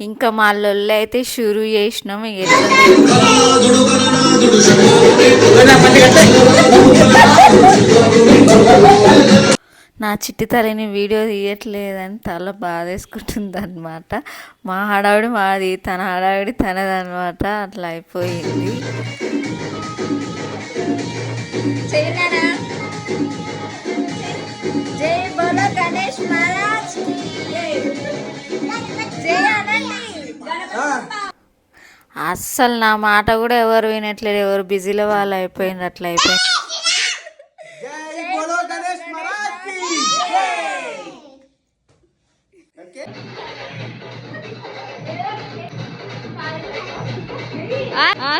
ఇంకా మా లొల్లి అయితే షురు చేసినాం నా చిట్టి తలని వీడియో తీయట్లేదని తల బాధేసుకుంటుంది అనమాట మా హడావిడి మాది తన హడావిడి తనదనమాట అట్లా అయిపోయింది. జై బోలో గణేష్ మహారాజ్ జై అస్సలు నా మాట కూడా ఎవరు వినట్లేదు. ఎవరు బిజీలో వాళ్ళు అయిపోయింది అట్లా అయిపోయింది జై బోలో గణేష్ మహారాజ్కి ఓకే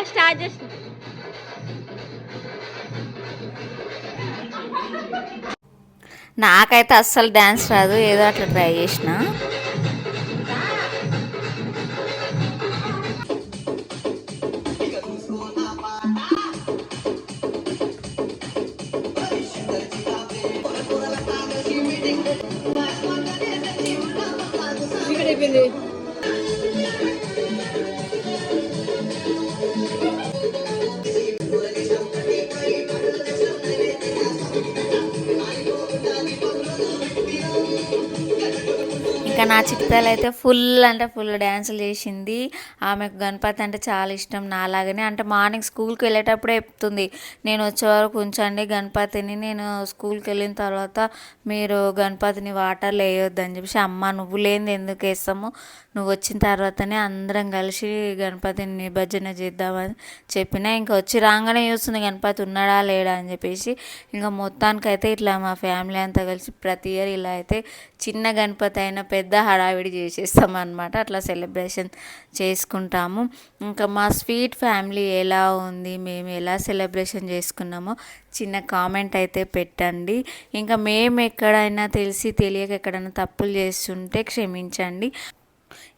స్టార్ట్ చేసిన నాకైతే అస్సలు డ్యాన్స్ రాదు. ఏదో అట్లా ట్రై చేసిన. Güle güle. ఇంకా నా చిట్టాలు అయితే ఫుల్ అంటే ఫుల్ డ్యాన్సులు చేసింది. ఆమెకు గణపతి అంటే చాలా ఇష్టం నాలాగనే. అంటే మార్నింగ్ స్కూల్కి వెళ్ళేటప్పుడే చెప్తుంది నేను వచ్చే వరకు ఉంచండి గణపతిని. నేను స్కూల్కి వెళ్ళిన తర్వాత మీరు గణపతిని వాటర్లో వేయొద్దు అని చెప్పేసి అమ్మ నువ్వు లేనిది ఎందుకు వేస్తాము? నువ్వు వచ్చిన తర్వాతనే అందరం కలిసి గణపతిని నిమజ్జన చేద్దామని చెప్పిన ఇంకా వచ్చి రాగానే చూస్తుంది గణపతి ఉన్నాడా లేడా? అని చెప్పేసి. ఇంకా మొత్తానికైతే ఇట్లా మా ఫ్యామిలీ అంతా కలిసి ప్రతి ఇయర్ ఇలా అయితే చిన్న గణపతి అయినా పెద్ద పెద్ద హడావిడి చేసేస్తాం అనమాట అట్లా సెలబ్రేషన్ చేసుకుంటాము. ఇంకా మా స్వీట్ ఫ్యామిలీ ఎలా ఉంది? మేము ఎలా సెలబ్రేషన్ చేసుకున్నామో చిన్న కామెంట్ అయితే పెట్టండి. ఇంకా మేము ఎక్కడైనా తెలిసి తెలియక ఎక్కడైనా తప్పులు చేస్తుంటే క్షమించండి.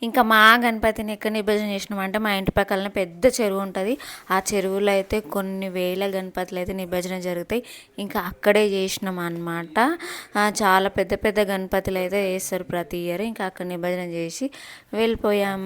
ఇంకా మా గణపతిని ఎక్కడ నిమజ్జనం చేసినామంటే మా ఇంటి పక్కన పెద్ద చెరువు ఉంటుంది. ఆ చెరువులో అయితే కొన్ని వేల గణపతులు అయితే నిభజన జరుగుతాయి. ఇంకా అక్కడే చేసినాం అనమాట చాలా పెద్ద పెద్ద గణపతులు అయితే వేస్తారు ప్రతి ఇయర్. ఇంకా అక్కడ నిభజన చేసి వెళ్ళిపోయాం.